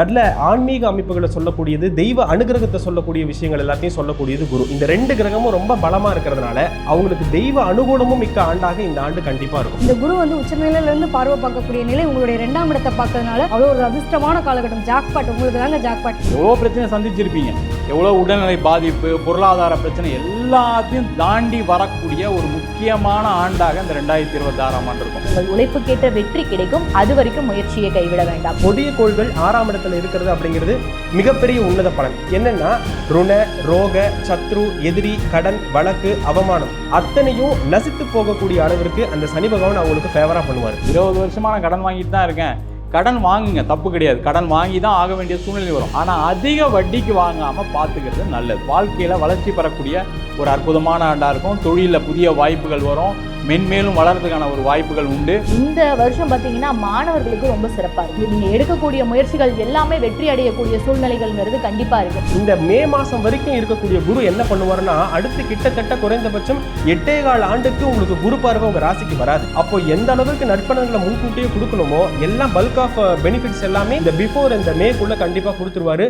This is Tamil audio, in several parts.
நல்ல ஆன்மீக அமைப்புகளை சொல்லக்கூடியது தெய்வ அனுகிரகத்தை சொல்லக்கூடிய விஷயங்கள் எல்லாத்தையும் சொல்லக்கூடியது குரு. இந்த ரெண்டு கிரகமும் ரொம்ப பலமா இருக்கிறதுனால அவங்களுக்கு தெய்வ அனுகூலமும் மிக்க ஆண்டாக இந்த ஆண்டு கண்டிப்பா இருக்கும். இந்த குரு வந்து உச்சநிலையில இருந்து பார்வை பார்க்கக்கூடிய நிலை உங்களுடைய இரண்டாம் இடத்தை பார்க்கறதுனால அவ்வளோ ஒரு அதிர்ஷ்டமான காலகட்டம். ஜாக்பாட் உங்களுக்கு தாங்க ஜாக்பாட். எவ்வளோ பிரச்சனை சந்திச்சிருப்பீங்க. எவ்வளோ உடல்நிலை பாதிப்பு பொருளாதார பிரச்சனை எல்லாத்தையும் தாண்டி வரக்கூடிய ஒரு முக்கியமான ஆண்டாக இந்த ரெண்டாயிரத்தி இருபத்தி ஆறாம் ஆண்டு இருக்கும். உங்கள் உழைப்புக்கேற்ற வெற்றி கிடைக்கும். அது வரைக்கும் முயற்சியை கைவிட வேண்டாம். கொடிய கோள்கள் ஆறாம் இடத்துல இருக்கிறது அப்படிங்கிறது மிகப்பெரிய உன்னத பலன். என்னன்னா ருண ரோக சத்ரு எதிரி கடன் வழக்கு அவமானம் அத்தனையும் நசித்து போகக்கூடிய அளவிற்கு அந்த சனி பகவான் அவங்களுக்கு ஃபேவரா பண்ணுவார். இருபது வருஷமா நான் கடன் வாங்கிட்டு தான் இருக்கேன். கடன் வாங்குங்க தப்பு கிடையாது. கடன் வாங்கி தான் ஆக வேண்டிய சூழ்நிலை வரும். ஆனால் அதிக வட்டிக்கு வாங்காமல் பார்த்துக்கிறது நல்லது. வாழ்க்கையில் வளர்ச்சி பெறக்கூடிய ஒரு அற்புதமான ஆண்டாக இருக்கும். தொழிலில் புதிய வாய்ப்புகள் வரும். மென்மேலும் வளர்றதுக்கான ஒரு வாய்ப்புகள் உண்டு. இந்த வருஷம் பார்த்தீங்கன்னா மாணவர்களுக்கு ரொம்ப சிறப்பாக இருக்கு. நீங்க எடுக்கக்கூடிய முயற்சிகள் எல்லாமே வெற்றி அடையக்கூடிய சூழ்நிலைகள்ங்கிறது கண்டிப்பா இருக்கு. இந்த மே மாசம் வரைக்கும் இருக்கக்கூடிய குரு என்ன பண்ணுவாருன்னா அடுத்து கிட்டத்தட்ட குறைந்தபட்சம் எட்டே கால் ஆண்டுக்கு உங்களுக்கு குரு பார்வை உங்க ராசிக்கு வராது. அப்போ எந்த அளவுக்கு நற்பலன்களை முன்கூட்டியே கொடுக்கணுமோ எல்லாம் பல்க் ஆஃப் பெனிஃபிட்ஸ் எல்லாமே இந்த பிஃபோர் இந்த மேக்குள்ள கண்டிப்பா கொடுத்துருவாரு.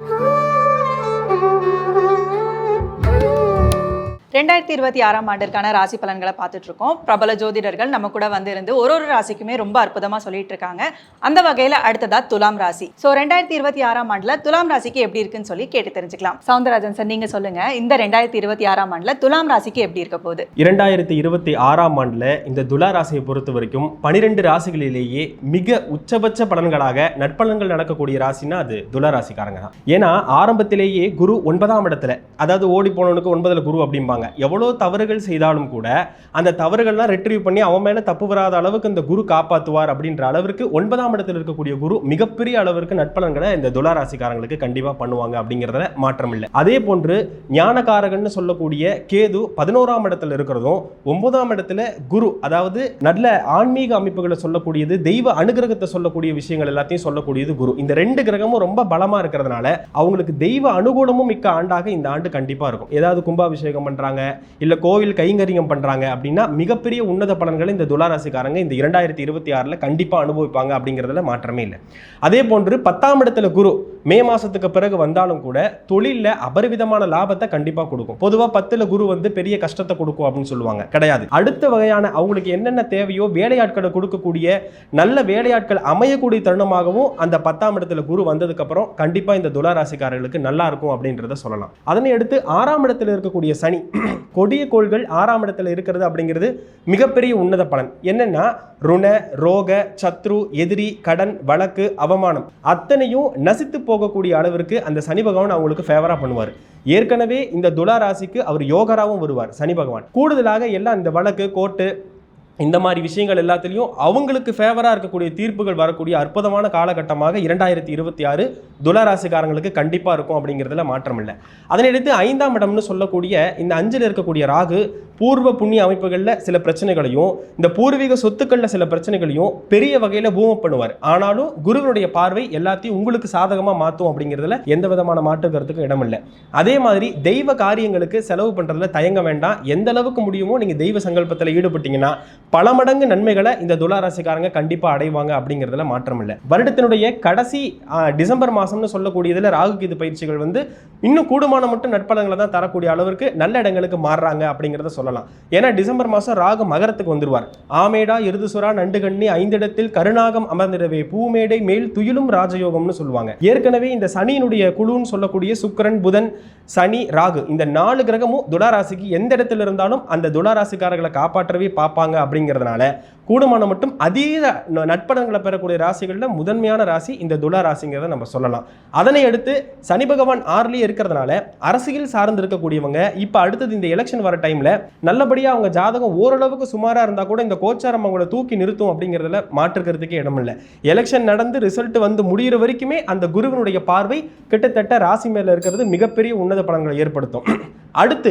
ரெண்டாயிரத்தி இருபத்தி ஆறாம் ஆண்டிற்கான ராசி பலன்களை பார்த்துட்டு இருக்கோம் பிரபல ஜோதிடர்கள் நம்ம கூட வந்திருந்து ஒரு ஒரு ராசிக்குமே ரொம்ப அற்புதமாக சொல்லிட்டு இருக்காங்க அந்த வகையில் அடுத்ததா துலாம் ராசி. ஸோ ரெண்டாயிரத்தி இருபத்தி ஆறாம் ஆண்டில் துலாம் ராசிக்கு எப்படி இருக்குன்னு சொல்லி கேட்டு தெரிஞ்சுக்கலாம். சவுந்தரராஜன் சார் நீங்கள் சொல்லுங்கள் இந்த ரெண்டாயிரத்தி இருபத்தி ஆறாம் ஆண்டில் துலாம் ராசிக்கு எப்படி இருக்க போகுது? இரண்டாயிரத்தி இருபத்தி ஆறாம் ஆண்டில் இந்த துலா ராசியை பொறுத்த வரைக்கும் பனிரெண்டு ராசிகளிலேயே மிக உச்சபட்ச பலன்களாக நற்பலன்கள் நடக்கக்கூடிய ராசினா அது துலா ராசிக்காரங்க தான். ஏன்னா ஆரம்பத்திலேயே குரு ஒன்பதாம் இடத்துல அதாவது ஓடி போனவனுக்கு ஒன்பதில் குரு அப்படிம்பாங்க. எவ்வளோ தவறுகள் செய்தாலும் கூட அந்த தவறுகள்லாம் ரெட்ரீவ் பண்ணி அவன் மேல தப்பு வராத அளவுக்கு இந்த குரு காப்பாத்துவார் அப்படின்ற அளவிற்கு ஒன்பதாம் இடத்தில் இருக்கக்கூடிய குரு மிகப்பெரிய அளவிற்கு நட்பலன்களை இந்த துளாராசிக்காரங்களுக்கு ராசிக்காரங்களுக்கு கண்டிப்பா பண்ணுவாங்க அப்படிங்கிறதுல மாற்றம் இல்லை. அதே போன்று ஞானகாரகன்னு சொல்லக்கூடிய கேது பதினோராம் இடத்துல இருக்கிறதும் ஒன்பதாம் இடத்துல குரு அதாவது நல்ல ஆன்மீக அமைப்புகளை சொல்லக்கூடியது தெய்வ அனுகிரகத்தை சொல்லக்கூடிய விஷயங்கள் எல்லாத்தையும் சொல்லக்கூடியது குரு. இந்த ரெண்டு கிரகமும் ரொம்ப பலமா இருக்கிறதுனால அவங்களுக்கு தெய்வ அனுகூலமும் மிக்க ஆண்டாக இந்த ஆண்டு கண்டிப்பாக இருக்கும். ஏதாவது கும்பாபிஷேகம் பண்ணுறாங்க இல்ல கோவில் கைங்கரியம் பண்றாங்க அப்படின்னா மிகப்பெரிய உன்னத பலன்களை இந்த துளாராசிக்காரங்க இந்த இரண்டாயிரத்தி இருபத்தி ஆறுல கண்டிப்பா அனுபவிப்பாங்க அப்படிங்கிறதுல மாற்றமே இல்லை. அதே போன்று பத்தாம் இடத்துல குரு மே மாதத்துக்கு பிறகு வந்தாலும் கூட தொழிலில் அபரிவிதமான லாபத்தை கண்டிப்பாக கொடுக்கும். பொதுவாக பத்தில் குரு வந்து பெரிய கஷ்டத்தை கொடுக்கும் அப்படின்னு சொல்லுவாங்க. கிடையாது. அடுத்த வகையான அவங்களுக்கு என்னென்ன தேவையோ வேலையாட்களை கொடுக்கக்கூடிய நல்ல வேலையாட்கள் அமையக்கூடிய தருணமாகவும் அந்த பத்தாம் இடத்துல குரு வந்ததுக்கப்புறம் கண்டிப்பாக இந்த துளாராசிக்காரர்களுக்கு நல்லா இருக்கும் அப்படின்றத சொல்லலாம். அதனை அடுத்து ஆறாம் இடத்துல இருக்கக்கூடிய சனி கொடிய கோள்கள் ஆறாம் இடத்துல இருக்கிறது அப்படிங்கிறது மிகப்பெரிய உன்னத பலன். என்னன்னா ருண ரோக சத்ரு எதிரி கடன் வழக்கு அவமானம் அத்தனையும் நசித்து போகக்கூடிய அளவிற்கு அந்த சனி பகவான் அவங்களுக்கு ஃபேவரா பண்ணுவார். ஏற்கனவே இந்த துலா ராசிக்கு அவர் யோகராவும் வருவார் சனி பகவான். கூடுதலாக எல்லாம் இந்த வழக்கு கோர்ட்டு இந்த மாதிரி விஷயங்கள் எல்லாத்துலேயும் அவங்களுக்கு ஃபேவராக இருக்கக்கூடிய தீர்ப்புகள் வரக்கூடிய அற்புதமான காலகட்டமாக இரண்டாயிரத்தி இருபத்தி ஆறு துளராசிக்காரங்களுக்கு கண்டிப்பாக இருக்கும் அப்படிங்கிறதுல மாற்றம் இல்லை அதனையடுத்து ஐந்தாம் இடம்னு சொல்லக்கூடிய இந்த அஞ்சில் இருக்கக்கூடிய ராகு பூர்வ புண்ணிய அமைப்புகளில் சில பிரச்சனைகளையும் இந்த பூர்வீக சொத்துக்களில் சில பிரச்சனைகளையும் பெரிய வகையில் பூம பண்ணுவார். ஆனாலும் குருவனுடைய பார்வை எல்லாத்தையும் உங்களுக்கு சாதகமாக மாற்றும் அப்படிங்கிறதுல எந்த விதமான மாற்று கருத்துக்கும் இடமில்லை அதே மாதிரி தெய்வ காரியங்களுக்கு செலவு பண்ணுறதுல தயங்க வேண்டாம். எந்த அளவுக்கு முடியுமோ நீங்கள் தெய்வ சங்கல்பத்தில் ஈடுபட்டீங்கன்னா பல மடங்கு நன்மைகளை இந்த துளாராசிக்காரங்க கண்டிப்பாக அடைவாங்க அப்படிங்கிறதுல மாற்றம் இல்லை. வருடத்தினுடைய கடைசி டிசம்பர் மாதம்னு சொல்லக்கூடியதில் ராகு கேது பயிற்சிகள் வந்து இன்னும் கூடுமான மட்டும் நட்பலங்களை தான் தரக்கூடிய அளவிற்கு நல்ல இடங்களுக்கு மாறுறாங்க அப்படிங்கிறத சொல்லலாம். ஏன்னா டிசம்பர் மாதம் ராகு மகரத்துக்கு வந்துருவார். ஆமேடா இருதுசுரா நண்டுகண்ணி ஐந்திடத்தில் கருணாகம் அமர்ந்திடவே பூமேடை மேல் துயிலும் ராஜயோகம்னு சொல்லுவாங்க. ஏற்கனவே இந்த சனியினுடைய குழுன்னு சொல்லக்கூடிய சுக்கிரன் புதன் சனி ராகு இந்த நாலு கிரகமும் துளாராசிக்கு எந்த இடத்துல இருந்தாலும் அந்த துளாராசிக்காரர்களை காப்பாற்றவே பார்ப்பாங்க அப்படிங்கிறதுனால கூடுமான மட்டும் அதீத நட்படங்களை பெறக்கூடிய ராசிகளில் முதன்மையான ராசி இந்த துலா ராசிங்கிறத நம்ம சொல்லலாம். அதனை அடுத்து சனி பகவான் ஆறுலேயே இருக்கிறதுனால அரசியல் சார்ந்து இருக்கக்கூடியவங்க இப்போ அடுத்தது இந்த எலெக்ஷன் வர டைமில் நல்லபடியாக அவங்க ஜாதகம் ஓரளவுக்கு சுமாராக இருந்தால் கூட இந்த கோச்சாரம் அவங்கள தூக்கி நிறுத்தும் அப்படிங்கிறதுல மாற்றுக்கிறதுக்கே இடமில்லை எலெக்ஷன் நடந்து ரிசல்ட் வந்து முடிகிற வரைக்குமே அந்த குருவினுடைய பார்வை கிட்டத்தட்ட ராசி மேலே இருக்கிறது மிகப்பெரிய உன்னத பலன்களை ஏற்படுத்தும். அடுத்து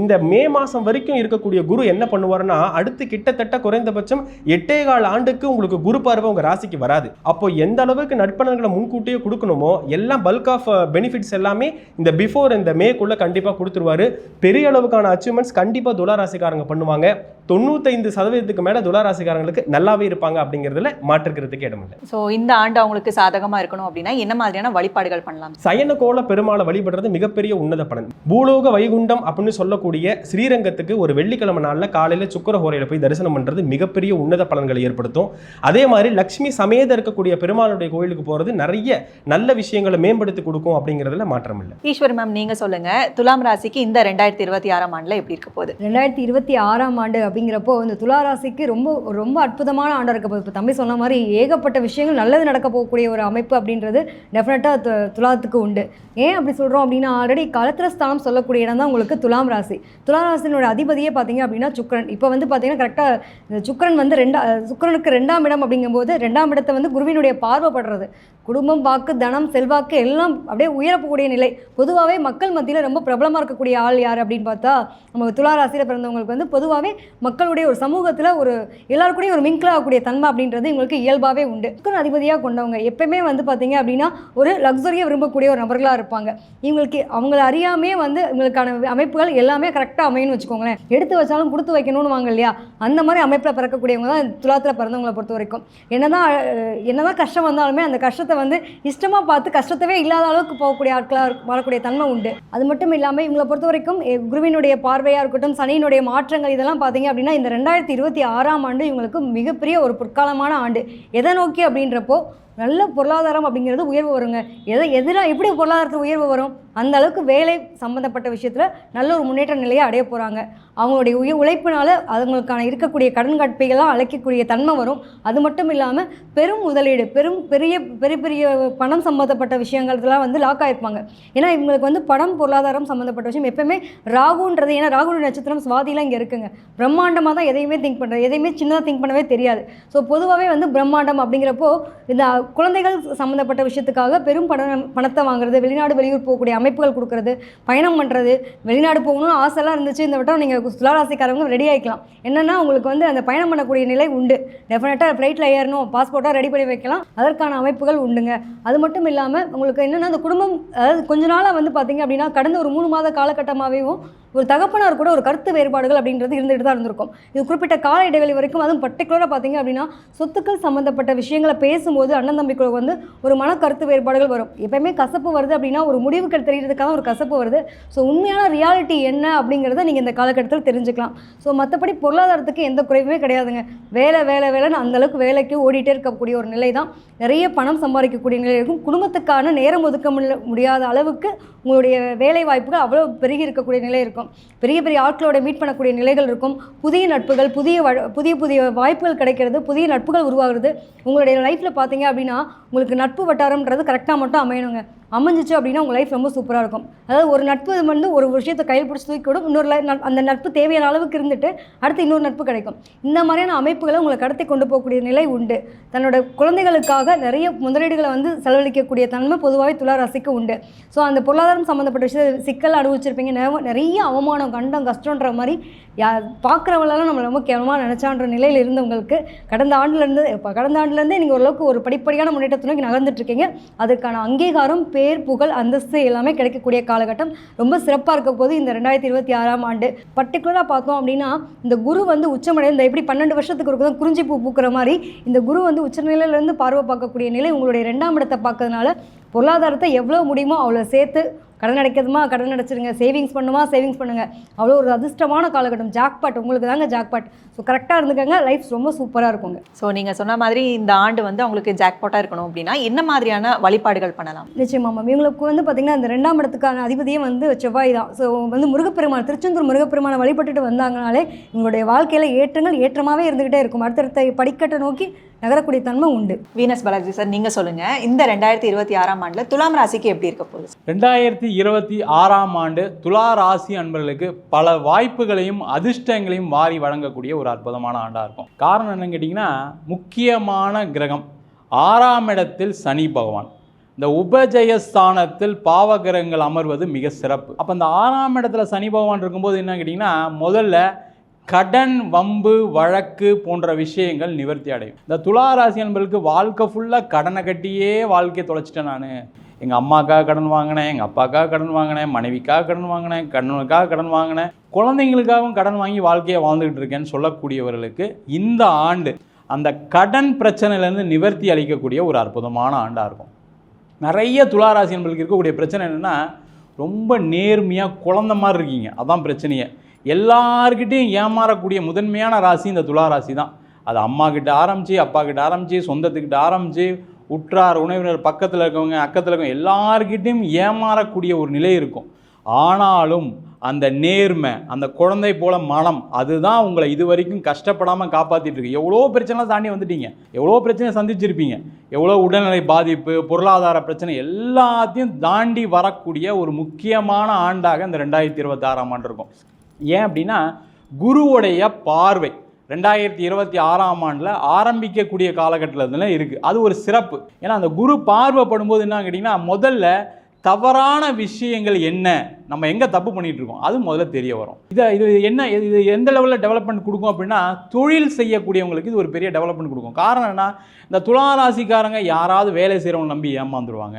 இந்த மே மாதம் வரைக்கும் இருக்கக்கூடிய குரு என்ன பண்ணுவாருன்னா அடுத்து கிட்டத்தட்ட குறைந்தபட்சம் எட்டே கால் ஆண்டுக்கு உங்களுக்கு குரு பார்வை உங்கள் ராசிக்கு வராது. அப்போ எந்த அளவுக்கு நட்பலன்களை முன்கூட்டியே கொடுக்கணுமோ எல்லாம் பல்க் ஆஃப் பெனிஃபிட்ஸ் எல்லாமே இந்த பிஃபோர் இந்த மேக்குள்ளே கண்டிப்பாக கொடுத்துருவாரு. பெரிய அளவுக்கான அச்சீவ்மெண்ட்ஸ் கண்டிப்பாக துளாராசிக்காரங்க பண்ணுவாங்க. தொண்ணூத்தைந்து சதவீதத்துக்கு மேலே துளாராசிக்காரங்களுக்கு நல்லாவே இருப்பாங்க அப்படிங்கிறதுல மாற்றுக்கிறதுக்கு இடமில்லை ஸோ இந்த ஆண்டு அவங்களுக்கு சாதகமா இருக்கணும் அப்படின்னா என்ன மாதிரியான வழிபாடுகள் பண்ணலாம்? சயன கோல பெருமாளை வழிபடுறது மிகப்பெரிய உன்னத பலன். பூலோக வைகுண்டம் அப்படின்னு சொல்லக்கூடிய ஸ்ரீரங்கத்துக்கு ஒரு வெள்ளிக்கிழமை நாளில் காலையில் சுக்கரஹோரையில் போய் தரிசனம் பண்ணுறது மிகப்பெரிய உன்னத பலன்களை ஏற்படுத்தும். அதே மாதிரி லக்ஷ்மி சமேத இருக்கக்கூடிய பெருமாளுடைய கோயிலுக்கு போகிறது நிறைய நல்ல விஷயங்களை மேம்படுத்தி கொடுக்கும் அப்படிங்கிறதுல மாற்றம் இல்லை ஈஸ்வரி மேம் நீங்க சொல்லுங்க. துலாம் ராசிக்கு இந்த ரெண்டாயிரத்தி இருபத்தி ஆறாம் ஆண்டுல எப்படி இருக்க போகுது? ரெண்டாயிரத்தி இருபத்தி ஆறாம் ஆண்டு அப்படிங்கிறப்போ இந்த துலா ராசிக்கு ரொம்ப ரொம்ப அற்புதமான ஆண்டாக இருக்க போகுது. இப்போ தம்பி சொன்ன மாதிரி ஏகப்பட்ட விஷயங்கள் நல்லது நடக்க போகக்கூடிய ஒரு அமைப்பு அப்படின்றது டெஃபினட்டாக துலாத்துக்கு உண்டு. ஏன் அப்படி சொல்கிறோம் அப்படின்னா ஆல்ரெடி களத்திர ஸ்தானம் சொல்லக்கூடிய இடம் தான் உங்களுக்கு துலாம் ராசி. ராசி. துலா ராசினுடைய அதிபதியே பார்த்தீங்க அப்படின்னா சுக்கரன். இப்போ வந்து பார்த்தீங்கன்னா கரெக்டாக சுக்கரன் வந்து ரெண்டா சுக்கரனுக்கு ரெண்டாம் இடம் அப்படிங்கும்போது ரெண்டாம் இடத்தை வந்து குருவினுடைய பார்வைப்படுறது. குடும்பம் வாக்கு தனம் செல்வாக்கு எல்லாம் அப்படியே உயரப்போக்கூடிய நிலை. பொதுவாகவே மக்கள் மத்தியில் ரொம்ப பிரபலமாக இருக்கக்கூடிய ஆள் யார் அப்படின்னு பார்த்தா நம்ம துலா ராசியில் பிறந்தவங்களுக்கு வந்து பொதுவாகவே மக்களுடைய ஒரு சமூகத்தில் ஒரு எல்லாரு ஒரு மிங்கிள் ஆகக்கூடிய தன்மை அப்படின்றது இவங்களுக்கு இயல்பாகவே உண்டு. சுக்கரன் அதிபதியாக கொண்டவங்க. எப்பயுமே வந்து பார்த்தீங்க அப்படின்னா ஒரு லக்ஸரியாக விரும்பக்கூடிய ஒரு நபர்களாக இருப்பாங்க. இவங்களுக்கு அவங்கள அறியாமே வந்து இவங்களுக்கான அமைப்புகள் எல்லாமே கரெக்டாக அமையும்னு வச்சுக்கோங்களேன். எடுத்து வச்சாலும் கொடுத்து வைக்கணும்னு வாங்க இல்லையா? அந்த மாதிரி அமைப்பில் பிறக்கக்கூடியவங்க தான் துலாத்தில் பிறந்தவங்களை பொறுத்த வரைக்கும். என்னதான் என்னதான் கஷ்டம் வந்தாலுமே அந்த கஷ்டத்தை வந்து இஷ்டமாக பார்த்து கஷ்டத்தவே இல்லாத அளவுக்கு போகக்கூடிய ஆட்களாக வாழக்கூடிய தன்மை உண்டு. அது மட்டும் இல்லாமல் இவங்களை பொறுத்த வரைக்கும் குருவினுடைய பார்வையாக இருக்கட்டும் சனியினுடைய மாற்றங்கள் இதெல்லாம் பார்த்தீங்க அப்படின்னா இந்த ரெண்டாயிரத்தி இருபத்தி ஆறாம் ஆண்டு இவங்களுக்கு மிகப்பெரிய ஒரு பொற்காலமான ஆண்டு. எதை நோக்கி அப்படின்றப்போ நல்ல பொருளாதாரம் அப்படிங்கிறது உயர்வு வருங்க. எதை எதிராக எப்படி பொருளாதாரத்தில் உயர்வு வரும்? அந்த அளவுக்கு வேலை சம்மந்தப்பட்ட விஷயத்தில் நல்ல ஒரு முன்னேற்ற நிலையை அடைய போகிறாங்க அவங்களுடைய உய உழைப்பினால் அவங்களுக்கான இருக்கக்கூடிய கடன் கட்பைகள்லாம் அழைக்கக்கூடிய தன்மை வரும். அது மட்டும் இல்லாமல் பெரும் முதலீடு பெரும் பெரிய பெரிய பெரிய பணம் சம்மந்தப்பட்ட விஷயங்களுக்கெல்லாம் வந்து லாக் ஆகிருப்பாங்க ஏன்னா இவங்களுக்கு வந்து பணம் பொருளாதாரம் சம்மந்தப்பட்ட விஷயம் எப்பவுமே ராகுன்றது ஏன்னா ராகுடைய நட்சத்திரம் சுவாதிலாம் இங்கே இருக்குங்க. பிரம்மாண்டமாக தான் எதையுமே திங்க் பண்ணுறது எதையுமே சின்னதாக திங்க் பண்ணவே தெரியாது. ஸோ பொதுவாகவே வந்து பிரம்மாண்டம் அப்படிங்கிறப்போ இந்த குழந்தைகள் சம்மந்தப்பட்ட விஷயத்துக்காக பெரும் பணம் பணத்தை வாங்குறது வெளிநாடு வெளியூர் போகக்கூடிய அமைப்புகள் கொடுக்கறது பயணம் பண்ணுறது வெளிநாடு போகணும்னு ஆசைலாம் இருந்துச்சு இந்த வட்டம் நீங்கள் துளாராசிக்காரவங்க ரெடி ஆகிக்கலாம் என்னென்னா உங்களுக்கு வந்து அந்த பயணம் பண்ணக்கூடிய நிலை உண்டு. டெஃபினட்டாக ஃப்ளைட்டில் ஏறணும் பாஸ்போர்ட்டாக ரெடி பண்ணி வைக்கலாம் அதற்கான அமைப்புகள் உண்டுங்க. அது மட்டும் இல்லாமல் உங்களுக்கு என்னென்னா அந்த குடும்பம் அதாவது கொஞ்ச நாளாக வந்து பார்த்தீங்க அப்படின்னா கடந்த ஒரு மூணு மாத காலகட்டமாகவும் ஒரு தகப்பனார் கூட ஒரு கருத்து வேறுபாடுகள் அப்படின்றது இருந்துகிட்டு தான் இருந்திருக்கும். இது குறிப்பிட்ட கால இடைவெளி வரைக்கும் அதுவும் பர்டிகுலராக பார்த்தீங்க அப்படின்னா சொத்துக்கள் சம்மந்தப்பட்ட விஷயங்களை பேசும்போது அண்ணன் தம்பிக்குள்ள வந்து ஒரு மன கருத்து வேறுபாடுகள் வரும். எப்பயுமே கசப்பு வருது அப்படின்னா ஒரு முடிவுக்கு தெரியறதுக்காக ஒரு கசப்பு வருது. ஸோ உண்மையான ரியாலிட்டி என்ன அப்படிங்கிறத நீங்கள் இந்த காலகட்டத்தில் தெரிஞ்சுக்கலாம். ஸோ மற்றபடி பொருளாதாரத்துக்கு எந்த குறைவுமே கிடையாதுங்க. வேலை வேலை வேலைன்னு அந்த அளவுக்கு வேலைக்கு ஓடிட்டே இருக்கக்கூடிய ஒரு நிலை தான். நிறைய பணம் சம்பாதிக்கக்கூடிய நிலை இருக்கும். குடும்பத்துக்கான நேரம் ஒதுக்க முடியாத அளவுக்கு உங்களுடைய வேலை வாய்ப்புகள் அவ்வளோ பெருகி இருக்கக்கூடிய நிலை இருக்கும். பெரிய பெரிய ஆட்களோட மீட் பண்ணக்கூடிய நிலைகள் இருக்கும். புதிய நட்புகள் புதிய வ- புதிய புதிய வாய்ப்புகள் கிடைக்கிறது புதிய நட்புகள் உருவாகுறது. உங்களுடைய லைஃப்பில் பார்த்தீங்க அப்படின்னா உங்களுக்கு நட்பு வட்டாரம்ன்றது கரெக்டாக மட்டும் அமையணுங்க. அமைஞ்சிச்சு அப்படின்னா உங்கள் லைஃப் ரொம்ப சூப்பராக இருக்கும். அதாவது ஒரு நட்பு வந்து ஒரு விஷயத்தை கையில் பிடிச்சி தூக்கி விடும் இன்னொரு லை- அந்த நட்பு தேவையான அளவுக்கு இருந்துட்டு அடுத்து இன்னொரு நட்பு கிடைக்கும். இந்த மாதிரியான அமைப்புகளை உங்களை கடத்தி கொண்டு போகக்கூடிய நிலை உண்டு. தன்னோட குழந்தைகளுக்காக நிறைய முதலீடுகளை வந்து செலவழிக்கக்கூடிய தன்மை பொதுவாகவே துளாராசிக்கு உண்டு. ஸோ அந்த பொருளாதாரம் சம்மந்தப்பட்ட விஷயத்தை சிக்கல் அனுபவிச்சிருப்பீங்க. நிறைய அவமானம் கண்டம் கஷ்டன்ற மாதிரி யா பார்க்குறவங்களெல்லாம் நம்ம ரொம்ப கேவலமாக நினச்சான்ற நிலையில் இருந்தவங்களுக்கு கடந்த ஆண்டுலேருந்து இப்போ கடந்த ஆண்டுலேருந்தே நீங்கள் ஓரளவுக்கு ஒரு படிப்படியான முன்னேற்றத்தை நோக்கி நகர்ந்துட்டுருக்கீங்க. அதுக்கான அங்கீகாரம் பேர் புகழ் அந்தஸ்து எல்லாமே கிடைக்கக்கூடிய காலகட்டம் ரொம்ப சிறப்பாக இருக்க போது இந்த ரெண்டாயிரத்தி இருபத்தி ஆறாம் ஆண்டு. பர்டிகுலராக பார்த்தோம் அப்படின்னா இந்த குரு வந்து உச்சமடைய இந்த எப்படி பன்னெண்டு வருஷத்துக்கு ஒரு குறிஞ்சி பூ பூக்கிற மாதிரி இந்த குரு வந்து உச்சநிலையிலேருந்து பார்வை பார்க்கக்கூடிய நிலை உங்களுடைய ரெண்டாம் இடத்தை பார்க்கறதுனால பொருளாதாரத்தை எவ்வளோ முடியுமோ அவ்வளோ சேர்த்து கடன் அடைக்கிறதுமா? கடன் அடைச்சிருங்க. சேவிங்ஸ் பண்ணுமா? சேவிங்ஸ் பண்ணுங்க. அவ்வளோ ஒரு அதிர்ஷ்டமான காலகட்டம். ஜாக்பாட். உங்களுக்கு தாங்க ஜாக்பாட். ஸோ கரெக்டாக இருந்துக்கங்க. லைஃப் ரொம்ப சூப்பராக இருக்குங்க. ஸோ நீங்க சொன்ன மாதிரி இந்த ஆண்டு வந்து அவங்களுக்கு ஜாக்பாட்டா இருக்கணும் அப்படின்னா என்ன மாதிரியான வழிபாடுகள் பண்ணலாம்? நிச்சயமா மேம் இவங்களுக்கு வந்து பார்த்தீங்கன்னா இந்த ரெண்டாம் இடத்துக்கான அதிபதியே வந்து செவ்வாய் தான். ஸோ வந்து முருகப்பெருமான் திருச்செந்தூர் முருகப்பெருமானை வழிபட்டுட்டு வந்தாங்கனாலே இவங்களுடைய வாழ்க்கையில் ஏற்றங்கள் ஏற்றமாகவே இருந்துக்கிட்டே இருக்கும். அடுத்தடுத்த படிக்கட்டை நோக்கி நகரக்கூடிய தன்மை உண்டு. வீனஸ் பாலாஜி சார் நீங்க சொல்லுங்க. இந்த ரெண்டாயிரத்தி இருபத்தி ஆறாம் ஆண்டுல துலாம் ராசிக்கு எப்படி இருக்க போகுது? ரெண்டாயிரத்தி இருபத்தி ஆறாம் ஆண்டு துலா ராசி அன்பர்களுக்கு பல வாய்ப்புகளையும் அதிர்ஷ்டங்களையும் வாரி வழங்கக்கூடிய ஒரு அற்புதமான ஆண்டாக இருக்கும். காரணம் என்னன்னு கேட்டிங்கன்னா முக்கியமான கிரகம் ஆறாம் இடத்தில் சனி பகவான். இந்த உபஜயஸ்தானத்தில் பாவகிரகங்கள் அமர்வது மிக சிறப்பு. அப்போ இந்த ஆறாம் இடத்துல சனி பகவான் இருக்கும்போது என்ன கேட்டிங்கன்னா முதல்ல கடன் வம்பு வழக்கு போன்ற விஷயங்கள் நிவர்த்தி அடையும். இந்த துளாராசி என்பதற்கு வாழ்க்கை ஃபுல்லாக கடனை கட்டியே வாழ்க்கையை தொலைச்சிட்டேன் நான். எங்கள் அம்மாக்காக கடன் வாங்கினேன் எங்கள் அப்பாக்காக கடன் வாங்கினேன் மனைவிக்காக கடன் வாங்கினேன் கண்ணனுக்காக கடன் வாங்கினேன் குழந்தைங்களுக்காகவும் கடன் வாங்கி வாழ்க்கையை வாழ்ந்துக்கிட்டு இருக்கேன்னு சொல்லக்கூடியவர்களுக்கு இந்த ஆண்டு அந்த கடன் பிரச்சனையிலேருந்து நிவர்த்தி அளிக்கக்கூடிய ஒரு அற்புதமான ஆண்டாக இருக்கும். நிறைய துளாராசி என்பதுக்கு இருக்கக்கூடிய பிரச்சனை என்னென்னா ரொம்ப நேர்மையாக குழந்த மாதிரி இருக்கீங்க. அதான் பிரச்சனையே. எல்லார்கிட்டையும் ஏமாறக்கூடிய முதன்மையான ராசி இந்த துளாராசி தான். அது அம்மா கிட்ட ஆரம்பித்து அப்பா கிட்ட சொந்தத்துக்கிட்ட ஆரம்பித்து உற்றார் உணவினர் பக்கத்தில் இருக்கவங்க அக்கத்தில் இருக்கவங்க எல்லார்கிட்டையும் ஏமாறக்கூடிய ஒரு நிலை இருக்கும். ஆனாலும் அந்த நேர்மை அந்த குழந்தை போல மனம் அதுதான் உங்களை இது வரைக்கும் கஷ்டப்படாமல் காப்பாற்றிட்டு இருக்கு. எவ்வளோ பிரச்சனைலாம் தாண்டி வந்துட்டீங்க. எவ்வளோ பிரச்சனை சந்திச்சிருப்பீங்க. எவ்வளோ உடல்நிலை பாதிப்பு பொருளாதார பிரச்சனை எல்லாத்தையும் தாண்டி வரக்கூடிய ஒரு முக்கியமான ஆண்டாக இந்த ரெண்டாயிரத்தி இருபத்தாறாம் ஆண்டு இருக்கும். ஏன் அப்படின்னா குருவுடைய பார்வை ரெண்டாயிரத்தி இருபத்தி ஆறாம் ஆண்டில் ஆரம்பிக்கக்கூடிய காலகட்டத்தில் இருக்குது அது ஒரு சிறப்பு. ஏன்னா அந்த குரு பார்வைப்படும்போது என்ன கேட்டிங்கன்னா முதல்ல தவறான விஷயங்கள் என்ன? நம்ம எங்கே தப்பு பண்ணிகிட்டு இருக்கோம்? அது முதல்ல தெரிய வரும். இதை இது என்ன இது இது எந்த லெவலில் டெவலப்மெண்ட் கொடுக்கும் அப்படின்னா தொழில் செய்யக்கூடியவங்களுக்கு இது ஒரு பெரிய டெவலப்மெண்ட் கொடுக்கும். காரணம் என்ன இந்த துளாராசிக்காரங்க யாராவது வேலை செய்கிறவங்க நம்பி ஏமாந்துருவாங்க.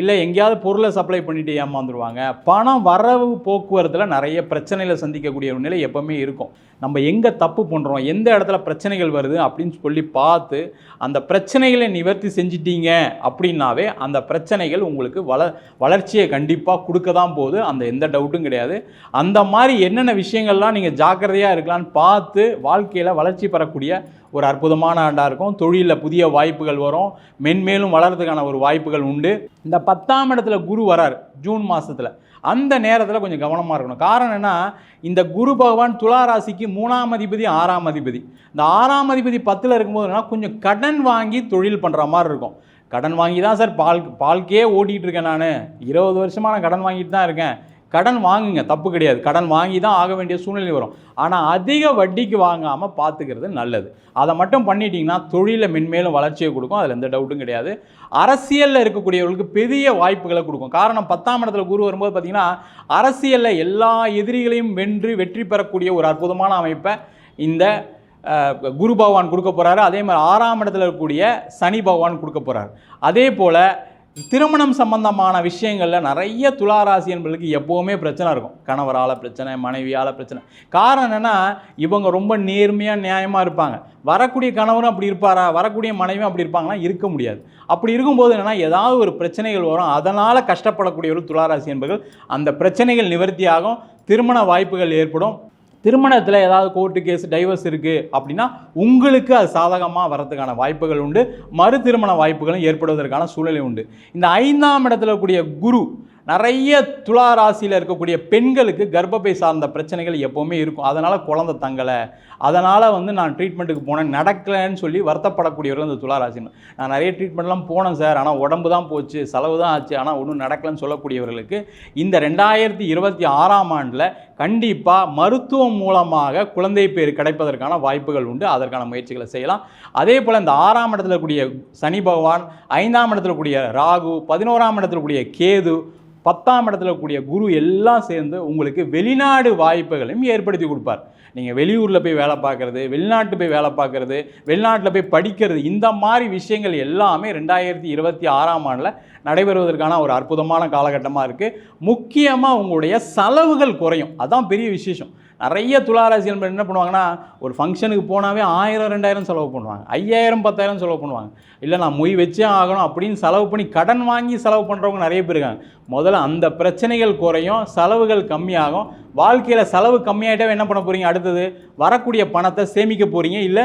இல்லை எங்கேயாவது பொருளை சப்ளை பண்ணிட்டு ஏமாந்துருவாங்க. பணம் வரவு போக்குவரத்தில் நிறைய பிரச்சனைகளை சந்திக்கக்கூடிய ஒரு நிலை எப்போவுமே இருக்கும். நம்ம எங்கே தப்பு பண்ணுறோம் எந்த இடத்துல பிரச்சனைகள் வருது அப்படின்னு சொல்லி பார்த்து அந்த பிரச்சனைகளை நிவர்த்தி செஞ்சிட்டீங்க அப்படின்னாவே அந்த பிரச்சனைகள் உங்களுக்கு வள வளர்ச்சியை கண்டிப்பாக கொடுக்க தான் போகுது. அந்த எந்த டவுட்டும் கிடையாது. அந்த மாதிரி என்னென்ன விஷயங்கள்லாம் நீங்கள் ஜாக்கிரதையாக இருக்கலாம்னு பார்த்து வாழ்க்கையில் வளர்ச்சி பெறக்கூடிய ஒரு அற்புதமான ஆண்டாக இருக்கும். தொழிலில் புதிய வாய்ப்புகள் வரும். மென்மேலும் வளர்றதுக்கான ஒரு வாய்ப்புகள் உண்டு. இந்த பத்தாம் இடத்துல குரு வரார் ஜூன் மாதத்தில் அந்த நேரத்தில் கொஞ்சம் கவனமாக இருக்கணும். காரணம் என்ன? இந்த குரு பகவான் துலா ராசிக்கு மூணாம் அதிபதி ஆறாம் அதிபதி. இந்த ஆறாம் அதிபதி பத்தில் இருக்கும்போது என்னன்னா கொஞ்சம் கடன் வாங்கி தொழில் பண்ணுற மாதிரி இருக்கும். கடன் வாங்கி தான் சார் பால் பால்கே ஓட்டிகிட்டு இருக்கேன் நான். இருபது வருஷமாக நான் கடன் வாங்கிட்டு தான் இருக்கேன். கடன் வாங்குங்க தப்பு கிடையாது. கடன் வாங்கி தான் ஆக வேண்டிய சூழ்நிலை வரும். ஆனால் அதிக வட்டிக்கு வாங்காமல் பார்த்துக்கிறது நல்லது. அதை மட்டும் பண்ணிட்டீங்கன்னா தொழிலில் மென்மேலும் வளர்ச்சியை கொடுக்கும். அதில் எந்த டவுட்டும் கிடையாது. அரசியலில் இருக்கக்கூடியவர்களுக்கு பெரிய வாய்ப்புகளை கொடுக்கும். காரணம் பத்தாம் இடத்துல குரு வரும்போது பார்த்தீங்கன்னா அரசியலில் எல்லா எதிரிகளையும் வென்று வெற்றி பெறக்கூடிய ஒரு அற்புதமான அமைப்பை இந்த குரு பகவான் கொடுக்க போகிறாரு அதே மாதிரி ஆறாம் இடத்துல இருக்கக்கூடிய சனி பகவான் கொடுக்க போகிறார் அதே போல் திருமணம் சம்பந்தமான விஷயங்களில் நிறைய துளாராசி என்பதுக்கு எப்போவுமே பிரச்சனை இருக்கும். கணவரால் பிரச்சனை மனைவியால் பிரச்சனை. காரணம் என்னென்னா இவங்க ரொம்ப நேர்மையாக நியாயமாக இருப்பாங்க. வரக்கூடிய கணவரும் அப்படி இருப்பாரா? வரக்கூடிய மனைவியும் அப்படி இருப்பாங்கன்னா இருக்க முடியாது. அப்படி இருக்கும்போது என்னென்னா ஏதாவது ஒரு பிரச்சனைகள் வரும். அதனால் கஷ்டப்படக்கூடிய ஒரு துளாராசி என்பர்கள் அந்த பிரச்சனைகள் நிவர்த்தியாகும் திருமண வாய்ப்புகள் ஏற்படும். திருமணத்தில் ஏதாவது கோர்ட்டு கேஸ் டைவர்ஸ் இருக்குது அப்படின்னா உங்களுக்கு அது சாதகமாக வரதுக்கான வாய்ப்புகள் உண்டு. மறு திருமண வாய்ப்புகளும் ஏற்படுவதற்கான சூழ்நிலை உண்டு. இந்த ஐந்தாம் இடத்துல கூடிய குரு நிறைய துலா ராசியில் இருக்கக்கூடிய பெண்களுக்கு கர்ப்பப்பை சார்ந்த பிரச்சனைகள் எப்போவுமே இருக்கும். அதனால் குழந்தை தங்கலை. அதனால் வந்து நான் ட்ரீட்மெண்ட்டுக்கு போனேன். நடக்கலைன்னு சொல்லி வருத்தப்படக்கூடியவர்கள் இந்த துலா ராசி நான் நிறைய ட்ரீட்மெண்ட்லாம் போனேன் சார். ஆனால் உடம்பு தான் போச்சு செலவு தான் ஆச்சு. ஆனால் ஒன்றும் நடக்கலைன்னு சொல்லக்கூடியவர்களுக்கு இந்த ரெண்டாயிரத்தி இருபத்தி ஆறாம் ஆண்டில் கண்டிப்பாக மருத்துவம் மூலமாக குழந்தை பேர் கிடைப்பதற்கான வாய்ப்புகள் உண்டு. அதற்கான முயற்சிகளை செய்யலாம். அதே போல் இந்த ஆறாம் இடத்துல கூடிய சனி பகவான் ஐந்தாம் இடத்துல கூடிய ராகு பதினோராம் இடத்துல கூடிய கேது பத்தாம் இடத்துல கூடிய குரு எல்லாம் சேர்ந்து உங்களுக்கு வெளிநாடு வாய்ப்புகளையும் ஏற்படுத்தி கொடுப்பார். நீங்கள் வெளியூரில் போய் வேலை பார்க்குறது வெளிநாட்டு போய் வேலை பார்க்குறது வெளிநாட்டில் போய் படிக்கிறது இந்த மாதிரி விஷயங்கள் எல்லாமே ரெண்டாயிரத்தி இருபத்தி ஆறாம் ஆண்டில் நடைபெறுவதற்கான ஒரு அற்புதமான காலகட்டமாக இருக்குது முக்கியமாக உங்களுடைய செலவுகள் குறையும். அதான் பெரிய விசேஷம். நிறைய துளாராசி என்பது என்ன பண்ணுவாங்கன்னா ஒரு ஃபங்க்ஷனுக்கு போனாவே ஆயிரம் ரெண்டாயிரம் செலவு பண்ணுவாங்க. ஐயாயிரம் பத்தாயிரம் செலவு பண்ணுவாங்க. இல்லை நான் மொய் வச்சே ஆகணும் அப்படின்னு செலவு பண்ணி கடன் வாங்கி செலவு பண்ணுறவங்க நிறைய பேர் இருக்காங்க. முதல்ல அந்த பிரச்சனைகள் குறையும் செலவுகள் கம்மியாகும். வாழ்க்கையில் செலவு கம்மியாயிட்டே என்ன பண்ண போகிறீங்க அடுத்தது வரக்கூடிய பணத்தை சேமிக்க போகிறீங்க இல்லை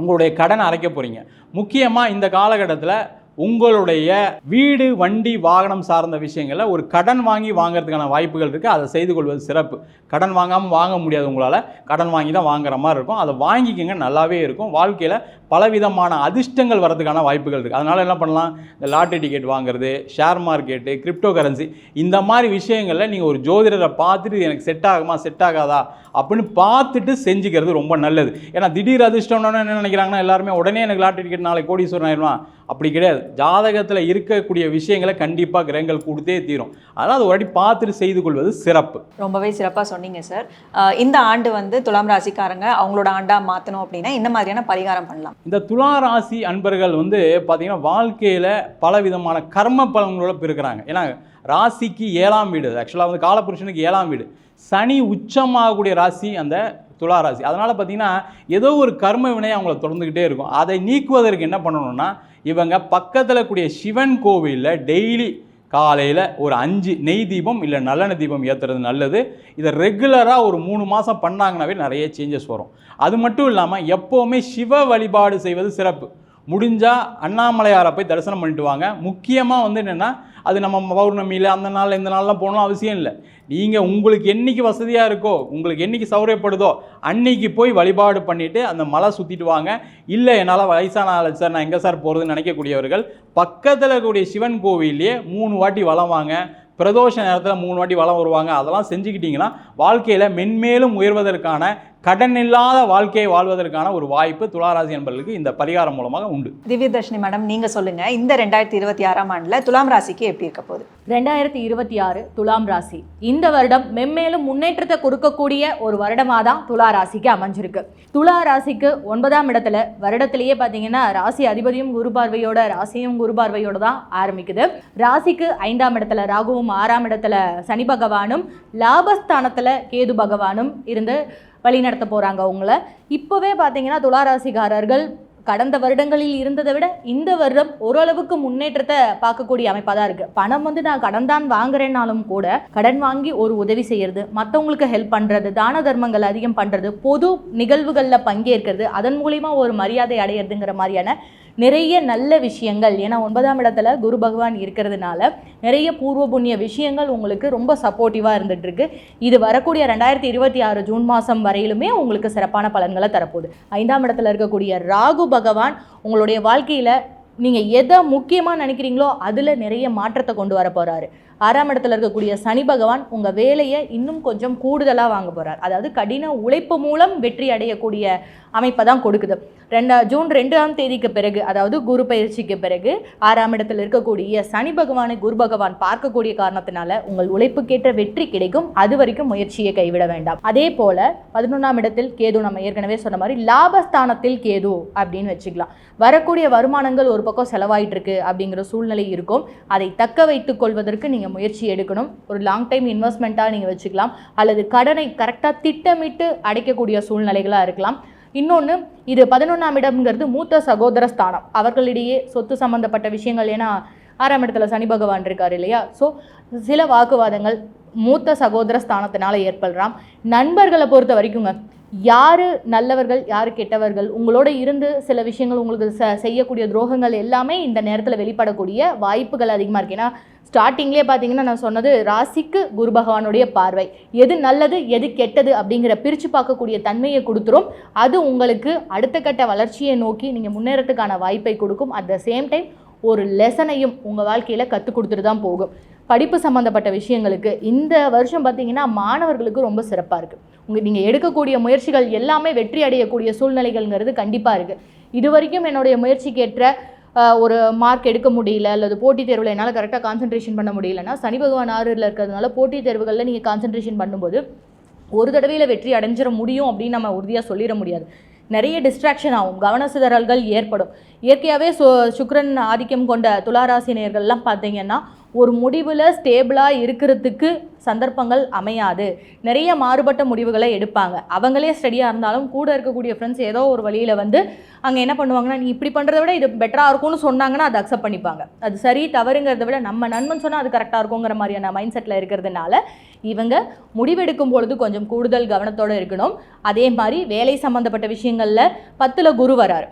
உங்களுடைய கடன் அரைக்க போகிறீங்க முக்கியமாக இந்த காலகட்டத்தில் உங்களுடைய வீடு வண்டி வாகனம் சார்ந்த விஷயங்களில் ஒரு கடன் வாங்கி வாங்குறதுக்கான வாய்ப்புகள் இருக்குது அதை செய்து கொள்வது சிறப்பு. கடன் வாங்காமல் வாங்க முடியாது உங்களால். கடன் வாங்கி தான் வாங்குற மாதிரி இருக்கும். அதை வாங்கிக்கங்க நல்லாவே இருக்கும். வாழ்க்கையில் பலவிதமான அதிர்ஷ்டங்கள் வரதுக்கான வாய்ப்புகள் இருக்குது அதனால் என்ன பண்ணலாம்? இந்த லாட்டரி டிக்கெட் வாங்குறது ஷேர் மார்க்கெட்டு கிரிப்டோ கரன்சி இந்த மாதிரி விஷயங்களில் நீங்கள் ஒரு ஜோதிடரை பார்த்துட்டு எனக்கு செட் ஆகுமா செட் ஆகாதா? அப்படின்னு பார்த்துட்டு செஞ்சுக்கிறது ரொம்ப நல்லது. ஏன்னா திடீர் அதிர்ஷ்டம்னு என்ன நினைக்கிறாங்கன்னா எல்லாருமே உடனே எனக்கு லாட்டரி டிக்கெட் நாளைக்கு கோடீஸ்வரன் ஆயிடுவான். அப்படி கிடையாது. ஜாதகத்தில் இருக்கக்கூடிய விஷயங்களை கண்டிப்பாக கிரகங்கள் கொடுத்தே தீரும். அதனால் அது ஒரு வாட்டி பார்த்துட்டு செய்து கொள்வது சிறப்பு. ரொம்பவே சிறப்பாக சொன்னீங்க சார் இந்த ஆண்டு வந்து துலாம் ராசிக்காரங்க அவங்களோட ஆண்டா மாற்றணும் அப்படின்னா என்ன மாதிரியான பரிகாரம் பண்ணலாம்? இந்த துலா ராசி அன்பர்கள் வந்து பார்த்தீங்கன்னா வாழ்க்கையில் பல விதமான கர்ம பலன்களோட பிறக்கிறாங்க ஏன்னா ராசிக்கு ஏழாம் வீடு. ஆக்சுவலாக வந்து காலபுருஷனுக்கு ஏழாம் வீடு. சனி உச்சமாகக்கூடிய ராசி அந்த துலா ராசி. அதனால் பார்த்தீங்கன்னா ஏதோ ஒரு கர்ம வினை அவங்கள தொடர்ந்துக்கிட்டே இருக்கும். அதை நீக்குவதற்கு என்ன பண்ணணும்னா இவங்க பக்கத்தில் கூடிய சிவன் கோவிலில் டெய்லி காலையில் ஒரு அஞ்சு நெய் தீபம் இல்லை நல்லெண்ணெய் தீபம் ஏற்றுறது நல்லது. இதை ரெகுலராக ஒரு மூணு மாதம் பண்ணாங்கனாவே நிறைய சேஞ்சஸ் வரும். அது மட்டும் இல்லாமல் எப்போவுமே சிவ வழிபாடு செய்வது சிறப்பு. முடிஞ்சால் அண்ணாமலையாரை போய் தரிசனம் பண்ணிட்டு வாங்க. முக்கியமாக வந்து என்னென்னா அது நம்ம பௌர்ணமியில் அந்த நாள் இந்த நாள்லாம் போகணும் அவசியம் இல்லை. நீங்கள் உங்களுக்கு என்னைக்கு வசதியாக இருக்கோ உங்களுக்கு என்னைக்கு சௌரியப்படுதோ அன்னைக்கு போய் வழிபாடு பண்ணிவிட்டு அந்த மலை சுற்றிட்டு வாங்க. இல்லை என்னால் வயசான ஆள் சார் நான் எங்கே சார் போகிறதுன்னு நினைக்கக்கூடியவர்கள் பக்கத்தில் இருக்கக்கூடிய சிவன் கோவிலே மூணு வாட்டி வலம் வாங்க. பிரதோஷ நேரத்தில் மூணு வாட்டி வளம் வருவாங்க. அதெல்லாம் செஞ்சுக்கிட்டிங்கன்னா வாழ்க்கையில் மென்மேலும் உயர்வதற்கான கடன் இல்லாத வாழ்க்கையை வாழ்வதற்கான ஒரு வாய்ப்பு துளாராசி என்பவர்களுக்கு இந்த பரிகாரம் மூலமாக உண்டு. திவ்யதர்ஷினி மேடம் நீங்க சொல்லுங்க இந்த ரெண்டாயிரத்தி இருபத்தி ஆறாம் ஆண்டுல துலாம் ராசிக்கு எப்படி இருக்க போகுது? ரெண்டாயிரத்தி இருபத்தி ஆறு துலாம் ராசி. இந்த வருடம் மென்மேலும் முன்னேற்றத்தை கொடுக்கக்கூடிய ஒரு வருடமாக தான் துலா ராசிக்கு அமைஞ்சிருக்கு. துலா ராசிக்கு ஒன்பதாம் இடத்துல வருடத்திலேயே பார்த்தீங்கன்னா ராசி அதிபதியும் குரு பார்வையோட ராசியும் குரு பார்வையோட தான் ஆரம்பிக்குது. ராசிக்கு ஐந்தாம் இடத்துல ராகுவும் ஆறாம் இடத்துல சனி பகவானும் லாபஸ்தானத்தில் கேது பகவானும் இருந்து வழி நடத்த போகிறாங்க உங்களை இப்போவே பார்த்தீங்கன்னா துலாராசிக்காரர்கள் கடந்த வருடங்களில் இருந்ததை விட இந்த வருடம் ஓரளவுக்கு முன்னேற்றத்தை பார்க்கக்கூடிய அமைப்பாக தான் இருக்குது பணம் வந்து நான் கடன் தான் வாங்குறேன்னாலும் கூட கடன் வாங்கி ஒரு உதவி செய்கிறது மற்றவங்களுக்கு ஹெல்ப் பண்ணுறது தான தர்மங்கள் அதிகம் பண்ணுறது பொது நிகழ்வுகளில் பங்கேற்கிறது அதன் மூலிமா ஒரு மரியாதை அடையிறதுங்கிற மாதிரியான நிறைய நல்ல விஷயங்கள். ஏன்னா ஒன்பதாம் இடத்துல குரு பகவான் இருக்கிறதுனால நிறைய பூர்வ புண்ணிய விஷயங்கள் உங்களுக்கு ரொம்ப சப்போர்ட்டிவாக இருந்துகிட்ருக்கு இது வரக்கூடிய ரெண்டாயிரத்தி இருபத்தி ஆறு ஜூன் மாதம் வரையிலுமே உங்களுக்கு சிறப்பான பலன்களை தரப்போகுது. ஐந்தாம் இடத்துல இருக்கக்கூடிய ராகு பகவான் உங்களுடைய வாழ்க்கையில் நீங்கள் எதை முக்கியமாக நினைக்கிறீங்களோ அதில் நிறைய மாற்றத்தை கொண்டு வர போகிறாரு ஆறாம் இடத்துல இருக்கக்கூடிய சனி பகவான் உங்கள் வேலையை இன்னும் கொஞ்சம் கூடுதலாக வாங்க போகிறார் அதாவது கடின உழைப்பு மூலம் வெற்றி அடையக்கூடிய அமைப்பை தான் கொடுக்குது. ரெண்டா ஜூன் ரெண்டாம் தேதிக்கு பிறகு அதாவது குரு பயிற்சிக்கு பிறகு ஆறாம் இடத்துல இருக்கக்கூடிய சனி பகவானை குரு பகவான் பார்க்கக்கூடிய காரணத்தினால உங்கள் உழைப்புக்கேற்ற வெற்றி கிடைக்கும். அது வரைக்கும் முயற்சியை கைவிட வேண்டாம். அதே போல பதினொன்றாம் இடத்தில் கேது நம்ம ஏற்கனவே சொன்ன மாதிரி லாபஸ்தானத்தில் கேது அப்படின்னு வச்சுக்கலாம். வரக்கூடிய வருமானங்கள் ஒரு பக்கம் செலவாயிட்டு இருக்கு அப்படிங்கிற சூழ்நிலை இருக்கும். அதை தக்க வைத்துக் கொள்வதற்கு நீங்கள் முயற்சி எடுக்கணும். ஒரு லாங் டைம் இன்வெஸ்ட்மெண்ட்டாக நீங்கள் வச்சுக்கலாம். அல்லது கடனை கரெக்டாக திட்டமிட்டு அடைக்கக்கூடிய சூழ்நிலைகளாக இருக்கலாம். இன்னொன்று இது பதினொன்றாம் இடம்ங்கிறது மூத்த சகோதர ஸ்தானம். அவர்களிடையே சொத்து சம்பந்தப்பட்ட விஷயங்கள் ஏன்னா ஆறாம் இடத்துல சனி பகவான் இருக்கார் இல்லையா? ஸோ சில வாக்குவாதங்கள் மூத்த சகோதர ஸ்தானத்தினால ஏற்படலாம். நண்பர்களை பொறுத்த வரைக்குங்க யார் நல்லவர்கள் யார் கெட்டவர்கள் உங்களோட இருந்து சில விஷயங்கள் உங்களுக்கு ச செய்யக்கூடிய துரோகங்கள் எல்லாமே இந்த நேரத்தில் வெளிப்படக்கூடிய வாய்ப்புகள் அதிகமாக இருக்குது ஏன்னா ஸ்டார்டிங்லேயே பார்த்தீங்கன்னா நான் சொன்னது ராசிக்கு குரு பகவானுடைய பார்வை. எது நல்லது எது கெட்டது அப்படிங்கிற பிரித்து பார்க்கக்கூடிய தன்மையை கொடுத்துரும். அது உங்களுக்கு அடுத்த கட்ட வளர்ச்சியை நோக்கி நீங்கள் முன்னேறத்துக்கான வாய்ப்பை கொடுக்கும். அட் த சேம் டைம் ஒரு லெசனையும் உங்கள் வாழ்க்கையில் கற்றுக் கொடுத்துட்டு தான் போகும். படிப்பு சம்மந்தப்பட்ட விஷயங்களுக்கு இந்த வருஷம் பார்த்தீங்கன்னா மாணவர்களுக்கு ரொம்ப சிறப்பாக இருக்குது உங்கள் நீங்கள் எடுக்கக்கூடிய முயற்சிகள் எல்லாமே வெற்றி அடையக்கூடிய சூழ்நிலைகள்ங்கிறது கண்டிப்பாக இருக்குது இது வரைக்கும் என்னுடைய முயற்சிக்கேற்ற ஒரு மார்க் எடுக்க முடியல அல்லது போட்டித் தேர்வில் என்னால் கரெக்டாக கான்சென்ட்ரேஷன் பண்ண முடியலன்னா சனி பகவான் ஆறில் இருக்கிறதுனால போட்டித் தேர்வுகளில் நீங்கள் கான்சென்ட்ரேஷன் பண்ணும்போது ஒரு தடவையில் வெற்றி அடைஞ்சிட முடியும் அப்படின்னு நம்ம உறுதியாக சொல்லிட முடியாது. நிறைய டிஸ்ட்ராக்ஷன் ஆகும். கவன சிதறல்கள் ஏற்படும். இயற்கையாகவே சு சுக்ரன் ஆதிக்கம் கொண்ட துளாராசினியர்கள்லாம் பார்த்தீங்கன்னா ஒரு முடிவில் ஸ்டேபிளாக இருக்கிறதுக்கு சந்தர்ப்பங்கள் அமையாது. நிறைய மாறுபட்ட முடிவுகளை எடுப்பாங்க. அவங்களே ஸ்டடியாக இருந்தாலும் கூட இருக்கக்கூடிய ஃப்ரெண்ட்ஸ் ஏதோ ஒரு வழியில் வந்து அங்கே என்ன பண்ணுவாங்கன்னா நீ இப்படி பண்ணுறத விட இது பெட்டராக இருக்கும்னு சொன்னாங்கன்னா அதை அக்செப்ட் பண்ணிப்பாங்க. அது சரி தவறுங்கிறத விட நம்ம நண்பன் சொன்னால் அது கரெக்டாக இருக்குங்கிற மாதிரியான மைண்ட் செட்டில் இருக்கிறதுனால இவங்க முடிவெடுக்கும் பொழுது கொஞ்சம் கூடுதல் கவனத்தோடு இருக்கணும். அதே மாதிரி வேலை சம்மந்தப்பட்ட விஷயங்களில் பத்தில் குரு வராரு.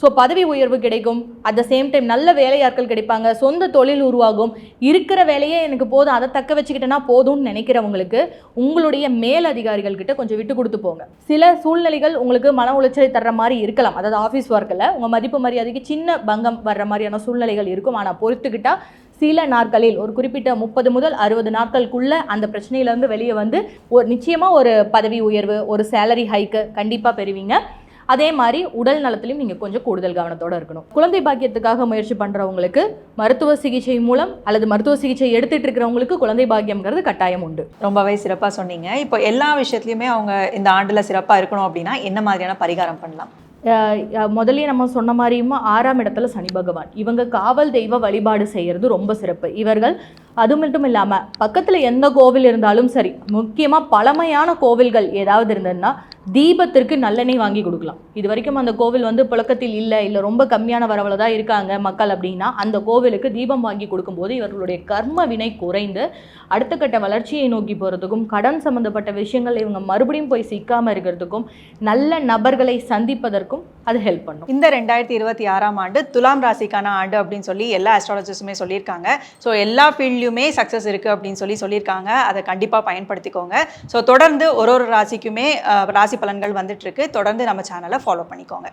ஸோ பதவி உயர்வு கிடைக்கும். அட் த சேம் டைம் நல்ல வேலையாட்கள் கிடைப்பாங்க. சொந்த தொழில் உருவாகும். இருக்கிற வேலையே எனக்கு போதும். அதை தக்க வச்சுக்கிட்டேன்னா போதும்னு நினைக்கிறவங்களுக்கு உங்களுடைய மேல் அதிகாரிகள் கிட்ட கொஞ்சம் விட்டு கொடுத்து போங்க. சில சூழ்நிலைகள் உங்களுக்கு மன உளைச்சலை தர்ற மாதிரி இருக்கலாம். அதாவது ஆஃபீஸ் ஒர்க்கில் உங்கள் மதிப்பு மரியாதைக்கு சின்ன பங்கம் வர்ற மாதிரியான சூழ்நிலைகள் இருக்கும். ஆனால் பொறுத்துக்கிட்டால் சில நாட்களில் ஒரு குறிப்பிட்ட முப்பது முதல் அறுபது நாட்களுக்குள்ள அந்த பிரச்சனையிலேருந்து வெளியே வந்து ஒரு நிச்சயமாக ஒரு பதவி உயர்வு ஒரு சேலரி ஹைக்கு கண்டிப்பாக பெறுவீங்க. அதே மாதிரி உடல் நலத்திலையும் நீங்கள் கொஞ்சம் கூடுதல் கவனத்தோட இருக்கணும். குழந்தை பாக்கியத்துக்காக முயற்சி பண்ணுறவங்களுக்கு மருத்துவ சிகிச்சை மூலம் அல்லது மருத்துவ சிகிச்சை எடுத்துட்டு இருக்கிறவங்களுக்கு குழந்தை பாக்கியம்ங்கிறது கட்டாயம் உண்டு. ரொம்பவே சிறப்பாக சொன்னீங்க. இப்போ எல்லா விஷயத்துலையுமே அவங்க இந்த ஆண்டில் சிறப்பாக இருக்கணும் அப்படின்னா என்ன மாதிரியான பரிகாரம் பண்ணலாம்? முதல்லயே நம்ம சொன்ன மாதிரியுமா ஆறாம் இடத்துல சனி பகவான். இவங்க காவல் தெய்வ வழிபாடு செய்யறது ரொம்ப சிறப்பு. இவர்கள் அது மட்டும் இல்லாமல் பக்கத்தில் எந்த கோவில் இருந்தாலும் சரி முக்கியமாக பழமையான கோவில்கள் ஏதாவது இருந்ததுன்னா தீபத்திற்கு நல்லெண்ணெய் வாங்கி கொடுக்கலாம். இது வரைக்கும் அந்த கோவில் வந்து புழக்கத்தில் இல்லை இல்லை ரொம்ப கம்மியான வரவில் தான் இருக்காங்க மக்கள் அப்படின்னா அந்த கோவிலுக்கு தீபம் வாங்கி கொடுக்கும்போது இவர்களுடைய கர்ம வினை குறைந்து அடுத்த கட்ட வளர்ச்சியை நோக்கி போகிறதுக்கும் கடன் சம்மந்தப்பட்ட விஷயங்கள் இவங்க மறுபடியும் போய் சிக்காமல் இருக்கிறதுக்கும் நல்ல நபர்களை சந்திப்பதற்கும் அது ஹெல்ப் பண்ணும். இந்த ரெண்டாயிரத்தி இருபத்தி ஆறாம் ஆண்டு துலாம் ராசிக்கான ஆண்டு அப்படின்னு சொல்லி எல்லா அஸ்ட்ராலஜிஸ்டுமே சொல்லியிருக்காங்க. ஸோ எல்லா ஃபீல்ட்லையுமே சக்ஸஸ் இருக்குது அப்படின்னு சொல்லி சொல்லியிருக்காங்க. அதை கண்டிப்பாக பயன்படுத்திக்கோங்க. ஸோ தொடர்ந்து ஒரு ஒரு ராசிக்குமே ராசி பலன்கள் வந்துட்டு இருக்கு. தொடர்ந்து நம்ம சேனலை ஃபாலோ பண்ணிக்கோங்க.